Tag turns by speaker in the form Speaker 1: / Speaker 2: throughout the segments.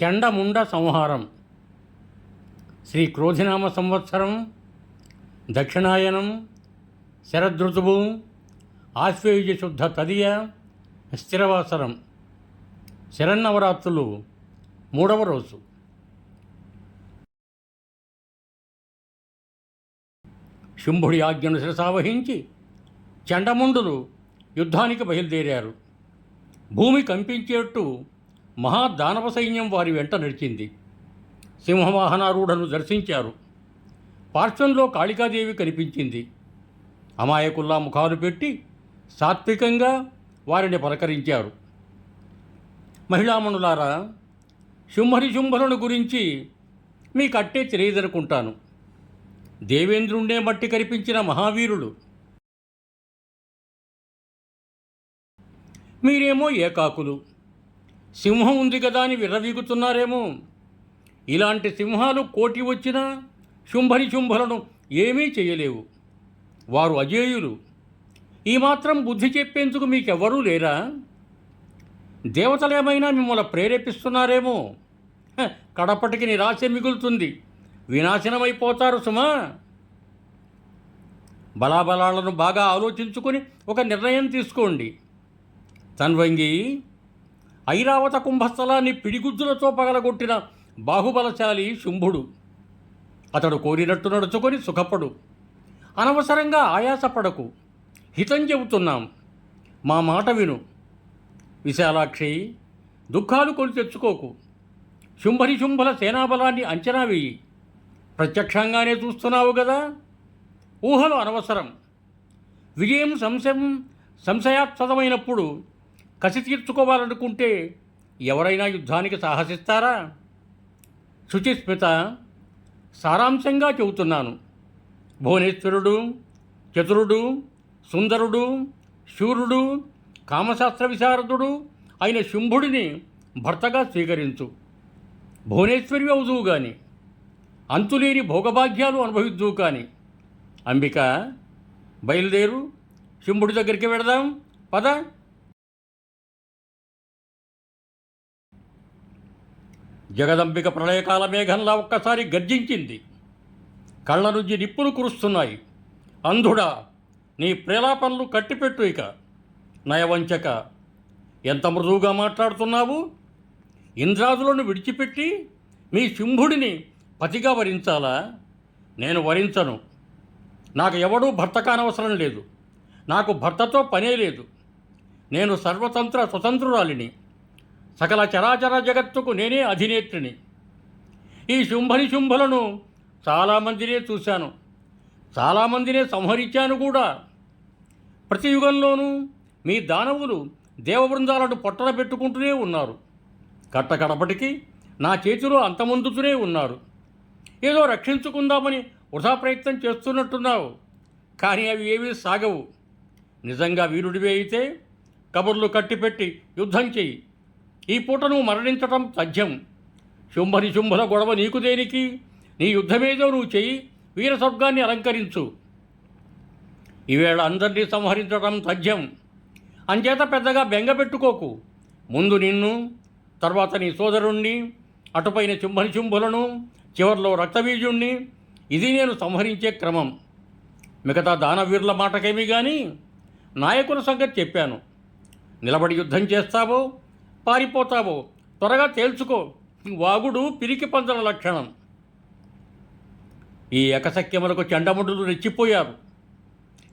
Speaker 1: చండముండ సంహారం. శ్రీ క్రోధినామ సంవత్సరం దక్షిణాయనం శరదృతువు ఆశ్వేయుజ శుద్ధ తదియ స్థిరవాసరం. శరన్నవరాత్రులు మూడవ రోజు. శుంభుడి ఆజ్ఞను శిరసావహించి చండముండులు యుద్ధానికి బయలుదేరారు. భూమి కంపించేట్టు మహాదానవ సైన్యం వారి వెంట నడిచింది. సింహవాహనారూఢను దర్శించారు. పార్శ్వంలో కాళికాదేవి కనిపించింది. అమాయకుల్లా ముఖాలు పెట్టి సాత్వికంగా వారిని పలకరించారు. మహిళామణులారా శుంభరి శుంభరుని గురించి మీకు అట్టే తెలియదనుకుంటాను. దేవేంద్రుండే మట్టి కనిపించిన మహావీరులు మీరేమో ఏకాకులు. సింహం ఉంది కదా అని విర్రవీగుతున్నారేమో. ఇలాంటి సింహాలు కోటి వచ్చినా శుంభరి శుంభలను ఏమీ చేయలేవు. వారు అజేయులు. ఈ మాత్రం బుద్ధి చెప్పేందుకు మీకెవ్వరూ లేరా? దేవతలేమైనా మిమ్మల్ని ప్రేరేపిస్తున్నారేమో? కడపటికి నిరాశ మిగులుతుంది. వినాశనమైపోతారు సుమా. బలాబలాలను బాగా ఆలోచించుకొని ఒక నిర్ణయం తీసుకోండి. తన్వంగి ఐరావత కుంభస్థలాన్ని పిడిగుజ్జులతో పగలగొట్టిన బాహుబలశాలి శుంభుడు. అతడు కోరినట్టు నడుచుకొని సుఖపడు. అనవసరంగా ఆయాసపడకు. హితం చెబుతున్నాం. మా మాట విను. విశాలాక్షి దుఃఖాలు కొని తెచ్చుకోకు. శుంభరి శుంభల సేనాబలాన్ని అంచనా వేయి. ప్రత్యక్షంగానే చూస్తున్నావు కదా ఊహలు అనవసరం. విజయం సంశయం సంశయాస్పదమైనప్పుడు కసి తీర్చుకోవాలనుకుంటే ఎవరైనా యుద్ధానికి సాహసిస్తారా? శుచిస్మిత సారాంశంగా చెబుతున్నాను. భువనేశ్వరుడు చతురుడు సుందరుడు శూరుడు కామశాస్త్ర విశారదుడు అయిన శుంభుడిని భర్తగా స్వీకరించు. భువనేశ్వరి అవుదువు గాని అంతులేని భోగభాగ్యాలు అనుభవిద్దువు కాని. అంబిక బయలుదేరు శుంభుడి దగ్గరికి వెడదాం పద. జగదంబిక ప్రళయకాల మేఘంలా ఒక్కసారి గర్జించింది. కళ్ళ నుంచి నిప్పులు కురుస్తున్నాయి. అంధుడా నీ ప్రేలాపనలు కట్టిపెట్టు ఇక. నయవంచక ఎంత మృదువుగా మాట్లాడుతున్నావు? ఇంద్రాదులను విడిచిపెట్టి మీ శుంభుడిని పతిగా వరించాలా? నేను వరించను. నాకు ఎవడూ భర్త కానవసరం లేదు. నాకు భర్తతో పనే లేదు. నేను సర్వతంత్ర స్వతంత్రురాలిని. సకల చరాచర జగత్తుకు నేనే అధినేత్రిని. ఈ శుంభని శుంభలను చాలామందినే చూశాను. చాలామందినే సంహరించాను కూడా. ప్రతి యుగంలోనూ మీ దానవులు దేవబృందాలను పొట్టన పెట్టుకుంటూనే ఉన్నారు. కట్టకడపటికి నా చేతిలో అంతమొందుతూనే ఉన్నారు. ఏదో రక్షించుకుందామని వృధా ప్రయత్నం చేస్తున్నట్టున్నావు. కానీ అవి ఏవీ సాగవు. నిజంగా వీరుడివే అయితే కబుర్లు కట్టిపెట్టి యుద్ధం చెయ్యి. ఈ పూట నువ్వు మరణించటం తథ్యం శుంభని శుంభల గొడవ నీకు దేనికి? నీ యుద్ధమేదో నువ్వు చెయ్యి వీర స్వర్గాన్ని అలంకరించు. ఈవేళ అందరినీ సంహరించడం తథ్యం అంచేత పెద్దగా బెంగ పెట్టుకోకు. ముందు నిన్ను తర్వాత నీ సోదరుణ్ణి అటుపైన చుంభని చుంభులను చివర్లో రక్తబీజుణ్ణి. ఇది నేను సంహరించే క్రమం. మిగతా దానవీరుల మాటకేమీ కానీ నాయకుల సంగతి చెప్పాను. నిలబడి యుద్ధం చేస్తావో పారిపోతావో త్వరగా తేల్చుకో. వాగుడు పిరికి పందల లక్షణం. ఈ ఎకసఖ్యములకు చండముడులు రెచ్చిపోయారు.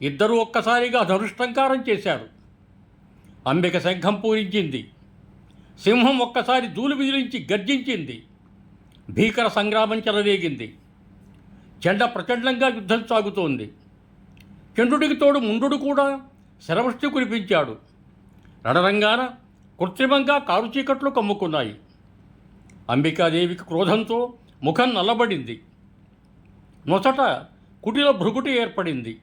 Speaker 1: ఇద్దరూ ఒక్కసారిగా ధనుష్టంకారం చేశారు. అంబిక శంఖం పూరించింది. సింహం ఒక్కసారి దూలు విదిలించి గర్జించింది. భీకర సంగ్రామం చెలరేగింది. చెండ ప్రచండంగా యుద్ధం సాగుతోంది. చంద్రుడికి తోడు ముండు కూడా శరవృష్టి కురిపించాడు. రణరంగాన కృత్రిమంగా కారు చీకట్లు కమ్ముకున్నాయి. అంబికాదేవికి క్రోధంతో ముఖం నల్లబడింది. నొసట కుటిలో భృగుటి ఏర్పడింది.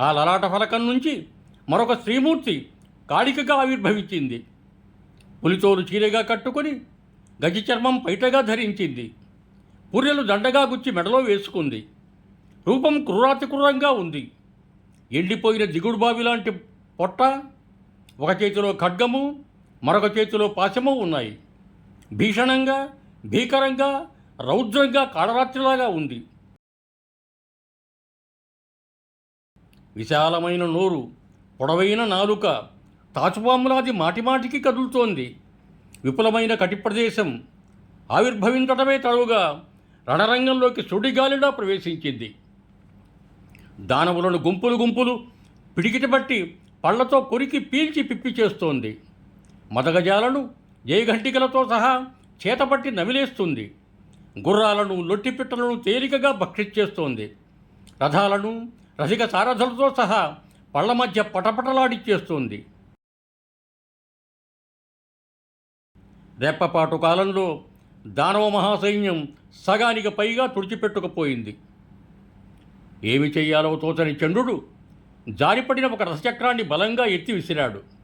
Speaker 1: ఆ లలాట ఫలకం నుంచి మరొక స్త్రీమూర్తి కాళికగా ఆవిర్భవించింది. పులితోలు చీరగా కట్టుకొని గజి చర్మం పైటగా ధరించింది. పుర్రెలు దండగా గుచ్చి మెడలో వేసుకుంది. రూపం క్రూరాతి క్రూరంగా ఉంది. ఎండిపోయిన దిగుడు బావి లాంటి పొట్ట ఒక చేతిలో ఖడ్గము మరొక చేతిలో పాశము ఉన్నాయి. భీషణంగా భీకరంగా రౌద్రంగా కాడరాత్రిలాగా ఉంది. విశాలమైన నోరు పొడవైన నాలుక తాచుపాములాది మాటిమాటికి కదులుతోంది. విపులమైన కటి ప్రదేశం ఆవిర్భవించడమే తడువుగా రణరంగంలోకి సుడిగాలిలా ప్రవేశించింది. దానవులను గుంపులు గుంపులు పిడికిటబట్టి పళ్ళతో కొరికి పీల్చి పిప్పి చేస్తోంది. మదగజాలను జయఘంటికలతో సహా చేతపట్టి నమిలేస్తుంది. గుర్రాలను లొట్టిపిట్టలను తేలికగా భక్షించేస్తోంది. రథాలను రసిక సారథులతో సహా పళ్ళ మధ్య పటపటలాడిచ్చేస్తోంది. రెప్పపాటు కాలంలో దానవ మహాసైన్యం సగానికి పైగా తుడిచిపెట్టుకుపోయింది. ఏమి చెయ్యాలో తోచని చంద్రుడు జారిపడిన ఒక రథచక్రాన్ని బలంగా ఎత్తి విసిరాడు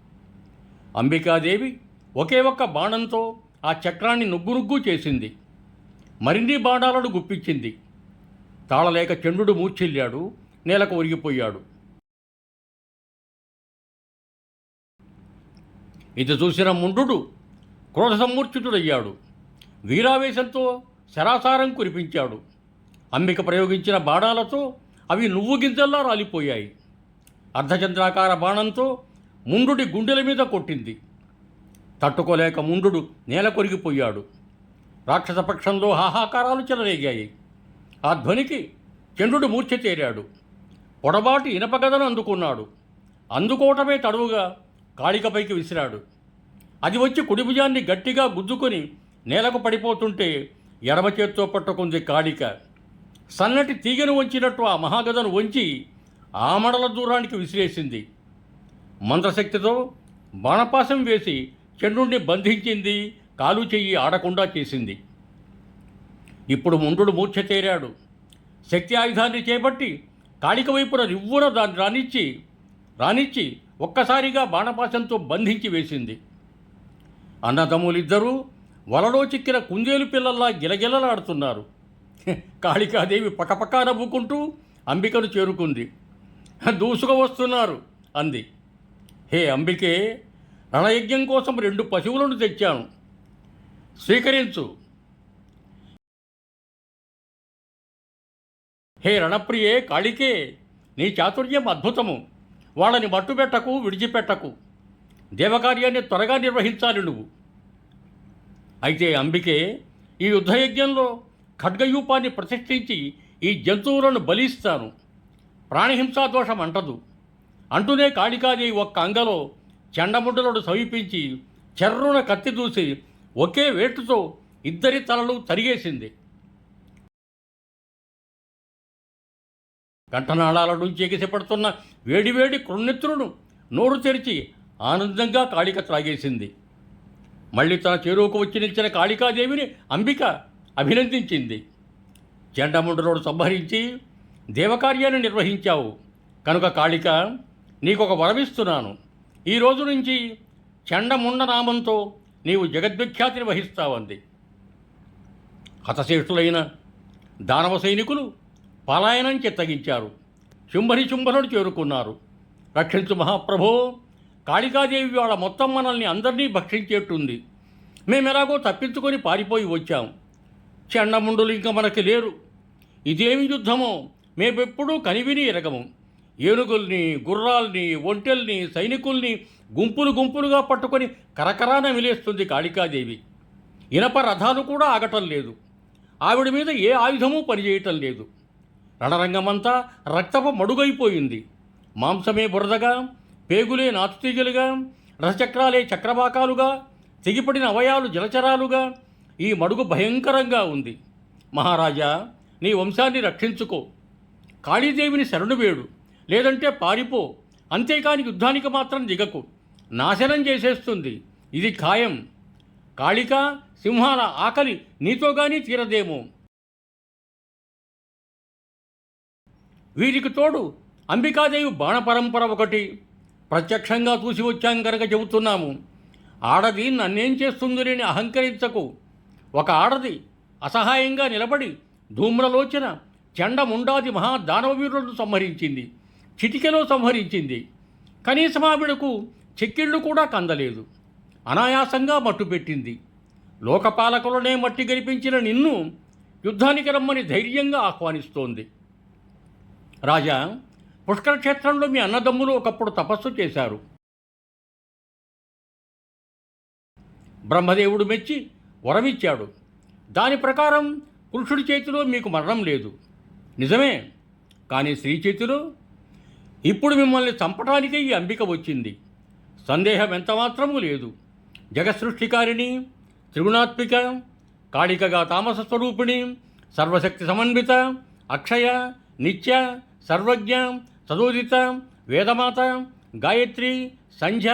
Speaker 1: అంబికాదేవి ఒకే ఒక్క బాణంతో ఆ చక్రాన్ని నుగ్గు నుగ్గు చేసింది. మరిన్ని బాణాలను గుప్పించింది. తాళలేక చంద్రుడు మూర్చిల్లాడు నేలకు ఒరిగిపోయాడు. ఇది చూసిన ముండు క్రోధసమూర్చితుడయ్యాడు వీరావేశంతో శరాసారం కురిపించాడు. అంబిక ప్రయోగించిన బాణాలతో అవి నువ్వు గింజల్లా రాలిపోయాయి. అర్ధచంద్రాకార బాణంతో ముండుడి గుండెల మీద కొట్టింది. తట్టుకోలేక ముండు నేల కొరిగిపోయాడు. రాక్షసపక్షంలో హాహాకారాలు చెలరేగాయి. ఆ ధ్వనికి చంద్రుడు మూర్ఛ చేరాడు పొడబాటి ఇనపగదను అందుకున్నాడు. అందుకోవటమే తడువుగా కాళికపైకి విసిరాడు. అది వచ్చి కుడిభుజాన్ని గట్టిగా గుద్దుకొని నేలకు పడిపోతుంటే ఎడమ చేత్తో పట్టుకుంది కాళిక. సన్నటి తీగను వంచినట్టు ఆ మహాగదను వంచి ఆమడల దూరానికి విసిరేసింది. మంత్రశక్తితో బాణపాసం వేసి చంద్రుణ్ణి బంధించింది కాలు చెయ్యి ఆడకుండా చేసింది. ఇప్పుడు ముండు మూర్ఛ చేరాడు. శక్తి ఆయుధాన్ని చేపట్టి కాళిక వైపున రివ్వున దాన్ని రానిచ్చి రానిచ్చి ఒక్కసారిగా బాణపాసంతో బంధించి వేసింది. అన్నదమ్ములిద్దరూ వలలో చిక్కిన కుందేలు పిల్లల్లా గిలగిలలాడుతున్నారు. కాళికాదేవి పకపకా నవ్వుకుంటూ అంబికను చేరుకుంది. దూసుకు వస్తున్నారు అంది. హే అంబికే రణయజ్ఞం కోసం రెండు పశువులను తెచ్చాను. స్వీకరించు. హే రణప్రియే కాళికే నీ చాతుర్యం అద్భుతము. వాళ్ళని మట్టుబెట్టకు విడిచిపెట్టకు. దేవకార్యాన్ని త్వరగా నిర్వహించాలి నువ్వు. అయితే అంబికే ఈ యుద్ధయజ్ఞంలో ఖడ్గయూపాన్ని ప్రతిష్ఠించి ఈ జంతువులను బలిస్తాను. ప్రాణహింసా దోషం అంటదు అంటూనే కాళికాదేవి ఒక్క అంగలో చెండముడ్డలను సమీపించి చెర్రున కత్తి దూసి ఒకే వేటుతో ఇద్దరి తలలు తరిగేసింది. కంఠనాళాల నుంచి ఎగిసిపడుతున్న వేడివేడి కృన్నెత్తులను నోరు తెరిచి ఆనందంగా కాళిక త్రాగేసింది. మళ్ళీ తన చెరువుకు వచ్చి నిలిచిన కాళికాదేవిని అంబిక అభినందించింది. జెండముండలోడు సంహరించి దేవకార్యాన్ని నిర్వహించావు. కనుక కాళిక నీకొక వరమిస్తున్నాను. ఈ రోజు నుంచి చండముండ నామంతో నీవు జగద్విఖ్యాతిని వహిస్తావంది. హతశేషులైన దానవ సైనికులు పలాయనం చెత్తగించారు. శుంభని శుంభనుడు చేరుకున్నారు. రక్షించు మహాప్రభో కాళికాదేవి వాళ్ళ మొత్తం మనల్ని అందరినీ భక్షించేట్టుంది. మేమెలాగో తప్పించుకొని పారిపోయి వచ్చాం. చెండముండులు ఇంకా మనకి లేరు. ఇదేమి యుద్ధమో మేమెప్పుడూ కనివిని ఎరగము. ఏనుగుల్ని గుర్రాల్ని ఒంటెల్ని సైనికుల్ని గుంపులు గుంపులుగా పట్టుకొని కరకరాన మిలేస్తుంది కాళికాదేవి. ఇనప రథాలు కూడా ఆగటం లేదు. ఆవిడ మీద ఏ ఆయుధమూ పనిచేయటం లేదు. రణరంగమంతా రక్తపు మడుగైపోయింది. మాంసమే బురదగా పేగులే నాచుతీగలుగా రథచక్రాలే చక్రవాకాలుగా తెగిపడిన అవయాలు జలచరాలుగా ఈ మడుగు భయంకరంగా ఉంది. మహారాజా నీ వంశాన్ని రక్షించుకో. కాళీదేవిని శరణు వేడు లేదంటే పారిపో. అంతేకాని యుద్ధానికి మాత్రం దిగకు. నాశనం చేసేస్తుంది. ఇది ఖాయం. కాళిక సింహాల ఆకలి నీతో కానీ తీరదేమో. వీరికి తోడు అంబికాదేవి బాణపరంపర ఒకటి. ప్రత్యక్షంగా చూసి వచ్చాం కనుక చెబుతున్నాము. ఆడది నన్నేం చేస్తుందని అహంకరించకు. ఒక ఆడది అసహాయంగా నిలబడి ధూమ్రలోచన చండముండాది మహా దానవవీరులను సంహరించింది. చిటికెలో సంహరించింది. కనీసం ఆవిడకు చెక్కిళ్ళు కూడా కందలేదు. అనాయాసంగా మట్టుపెట్టింది లోకపాలకులనే మట్టి గెలిపించిన నిన్ను యుద్ధానికి రమ్మని ధైర్యంగా ఆహ్వానిస్తోంది. రాజా పుష్కర క్షేత్రంలో మీ అన్నదమ్ములు ఒకప్పుడు తపస్సు చేశారు. బ్రహ్మదేవుడు మెచ్చి వరమిచ్చాడు. దాని ప్రకారం పురుషుడి చేతిలో మీకు మరణం లేదు. నిజమే కానీ స్త్రీ చేతిలో ఇప్పుడు మిమ్మల్ని చంపటానికే ఈ అంబిక వచ్చింది. సందేహం ఎంతమాత్రమూ లేదు. జగసృష్టికారిణి త్రిగుణాత్మిక కాళికగా తామస స్వరూపిణి సర్వశక్తి సమన్విత అక్షయ నిత్య సర్వజ్ఞ సదోదిత వేదమాత గాయత్రి సంధ్య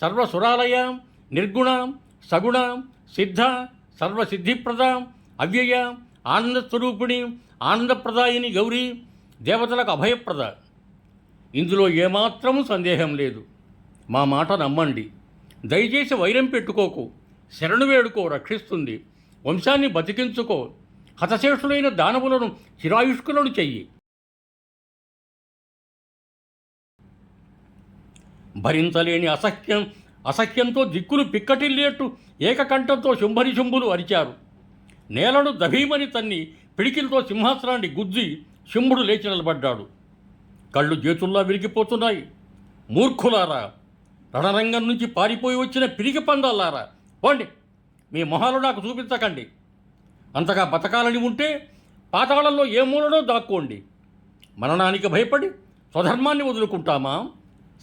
Speaker 1: సర్వసురాలయ నిర్గుణ సగుణ సిద్ధ సర్వసిద్ధిప్రద అవ్యయ ఆనందస్వరూపిణి ఆనందప్రదాయిని గౌరీ దేవతలకు అభయప్రద. ఇందులో ఏమాత్రము సందేహం లేదు. మా మాట నమ్మండి. దయచేసి వైరం పెట్టుకోకు. శరణు వేడుకో రక్షిస్తుంది. వంశాన్ని బతికించుకో. హతశేషులైన దానవులను చిరాయుష్కులను చెయ్యి. భరించలేని అసహ్యం అసహ్యంతో దిక్కులు పిక్కటిల్లేట్టు ఏకకంఠంతో శుంభరి శుంభులు అరిచారు. నేలను దభీమని తన్ని పిడికిలతో సింహాసనాన్ని గుద్ది శుంభుడు లేచి నిలబడ్డాడు. కళ్ళు చేతుల్లా విరిగిపోతున్నాయి. మూర్ఖులారా రణరంగం నుంచి పారిపోయి వచ్చిన పిరికి పందాలారా పోండి మీ మొహాలు నాకు చూపించకండి. అంతగా బతకాలని ఉంటే పాతాళంలో ఏ మూలనో దాక్కోండి. మరణానికి భయపడి స్వధర్మాన్ని వదులుకుంటామా?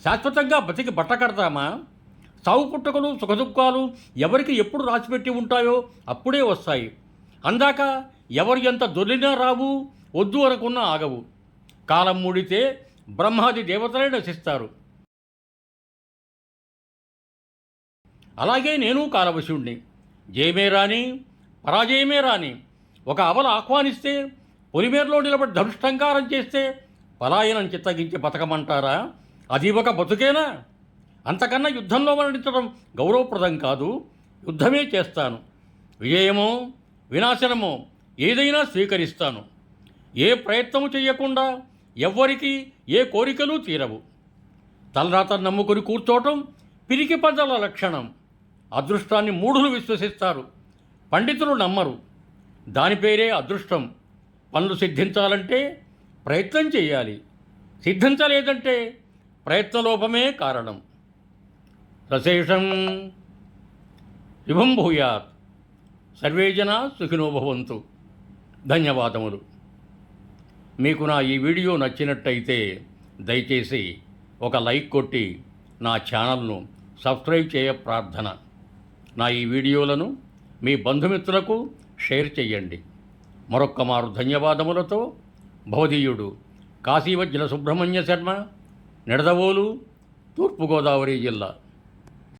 Speaker 1: శాశ్వతంగా బతికి బట్ట కడతామా? సావు పుట్టుకలు సుఖదుఖాలు ఎవరికి ఎప్పుడు రాసిపెట్టి ఉంటాయో అప్పుడే వస్తాయి. అందాక ఎవరు ఎంత దొర్లినా రావు వద్దు అనుకున్నా ఆగవు. కాలం మూడితే బ్రహ్మాది దేవతలే నశిస్తారు అలాగే నేను కాలవశుణ్ణి. జయమే రాని పరాజయమే రాని ఒక అవల ఆహ్వానిస్తే పొలిమేరలో నిలబడి ధనుష్టంకారం చేస్తే పలాయనం చిత్తగించి బతకమంటారా? అది ఒక బతుకేనా? అంతకన్నా యుద్ధంలో మరణించడం గౌరవప్రదం కాదు యుద్ధమే చేస్తాను. విజయమో వినాశనమో ఏదైనా స్వీకరిస్తాను. ఏ ప్రయత్నము చేయకుండా ఎవ్వరికి ఏ కోరికలు తీరవు. తలరాత నమ్ముకుని కూర్చోవటం పిరికి పదల లక్షణం. అదృష్టాన్ని మూఢులు విశ్వసిస్తారు. పండితులు నమ్మరు. దాని పేరే అదృష్టం. పనులు సిద్ధించాలంటే ప్రయత్నం చేయాలి. సిద్ధించలేదంటే ప్రయత్నలోపమే కారణం. సశేషం శుభం భూయాత్. సర్వే జనా సుఖినో భవంతు. ధన్యవాదములు. మీకు నా ఈ వీడియో నచ్చినట్టయితే దయచేసి ఒక లైక్ కొట్టి నా ఛానల్ను సబ్స్క్రైబ్ చేయ ప్రార్థన. నా ఈ వీడియోలను మీ బంధుమిత్రులకు షేర్ చేయండి. మరొక్క మారు ధన్యవాదములతో భవదీయుడు కాశీవజ్జల సుబ్రహ్మణ్య శర్మ నిడదవోలు తూర్పుగోదావరి జిల్లా.